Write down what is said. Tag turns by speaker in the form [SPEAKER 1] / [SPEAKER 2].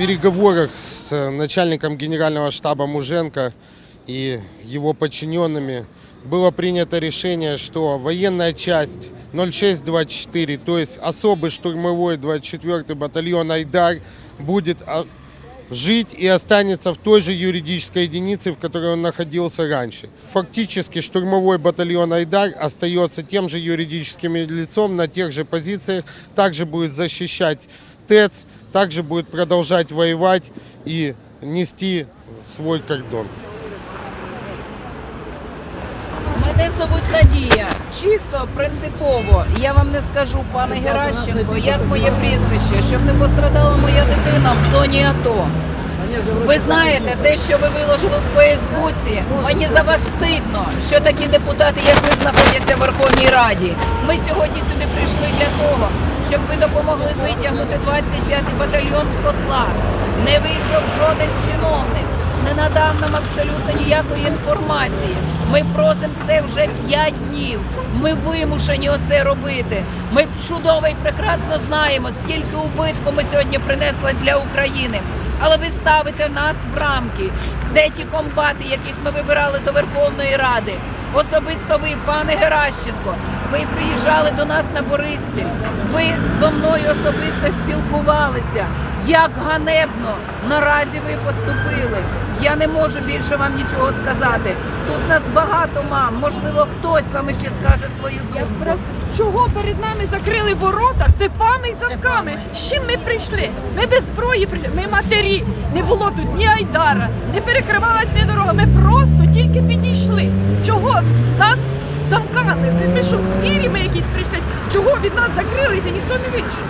[SPEAKER 1] переговорах с начальником генерального штаба Муженко и его подчиненными было принято решение, что военная часть 0624, то есть особый штурмовой 24-й батальон «Айдар» будет а, жить и останется в той же юридической единице, в которой он находился раньше. Фактически штурмовой батальон «Айдар» остается тем же юридическим лицом на тех же позициях, также будет защищать ТЭЦ, также будет продолжать воевать и нести свой кордон.
[SPEAKER 2] Мене зовуть Надія. Чисто принципово. Я вам не скажу, пане Геращенко, як моє прізвище, щоб не пострадала моя дитина в зоні АТО. Ви знаєте, те, що ви виложили в Фейсбуці, мені за вас стидно, що такі депутати, як ви, знаходяться в Верховній Раді. Ми сьогодні сюди прийшли для того, щоб ви допомогли витягнути 25-й батальйон з котла. Не вийшов жоден чиновник, не надав нам абсолютно ніякої інформації. Ми просимо це вже 5 днів. Ми вимушені оце робити. Ми чудово і прекрасно знаємо, скільки убитку ми сьогодні принесли для України. Але ви ставите нас в рамки, де ті комбати, яких ми вибирали до Верховної Ради. Особисто ви, пане Геращенко, ви приїжджали до нас на Бориспіль. Ви зо мною особисто спілкувалися. Як ганебно наразі ви поступили. Я не можу більше вам нічого сказати. Тут нас багато мам. Можливо, хтось вам іще скаже свою
[SPEAKER 3] Я
[SPEAKER 2] думку.
[SPEAKER 3] просто чого перед нами закрили ворота цепами і замками? З чим ми прийшли? Ми без зброї прийшли. Ми матері. Не було тут ні айдара, не перекривалась ні дорога. Ми тільки підійшли. Чого нас замкали? Ми, що, звірі ми якісь прийшли? Чого від нас закрилися? Ніхто не вийшов.